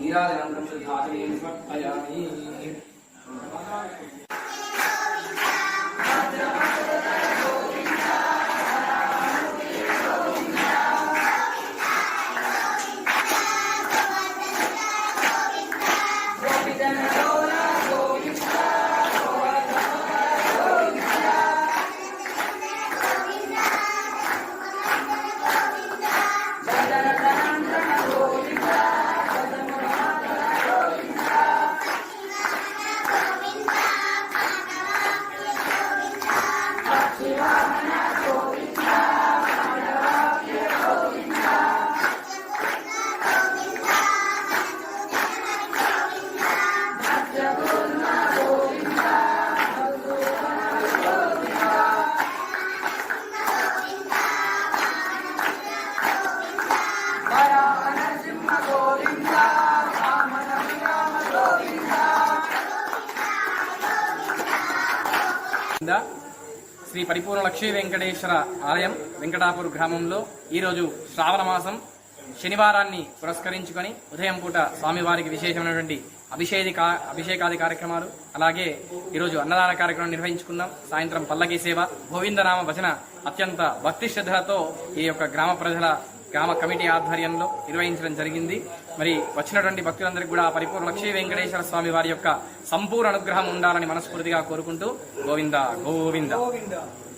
ඊරාදනං සද්ධාතමේ සමර්පයාමි కింద శ్రీ పరిపూర్ణ లక్ష్మీ వెంకటేశ్వర ఆలయం వెంకటాపూర్ గ్రామంలో ఈరోజు శ్రావణ మాసం శనివారాన్ని పురస్కరించుకొని ఉదయం పూట స్వామివారికి విశేషమైనటువంటి అభిషేది కా అభిషేకాది కార్యక్రమాలు అలాగే ఈరోజు అన్నదాన కార్యక్రమం నిర్వహించుకున్నాం సాయంత్రం పల్లకి సేవ గోవిందనామ భజన అత్యంత భక్తి శ్రద్ధలతో ఈ యొక్క గ్రామ ప్రజల గ్రామ కమిటీ ఆధ్వర్యంలో నిర్వహించడం జరిగింది. మరి వచ్చినటువంటి భక్తులందరికీ కూడా పరిపూర్ణ లక్ష్మీ వెంకటేశ్వర స్వామి వారి యొక్క సంపూర్ణ అనుగ్రహం ఉండాలని మనస్ఫూర్తిగా కోరుకుంటూ గోవింద గోవింద.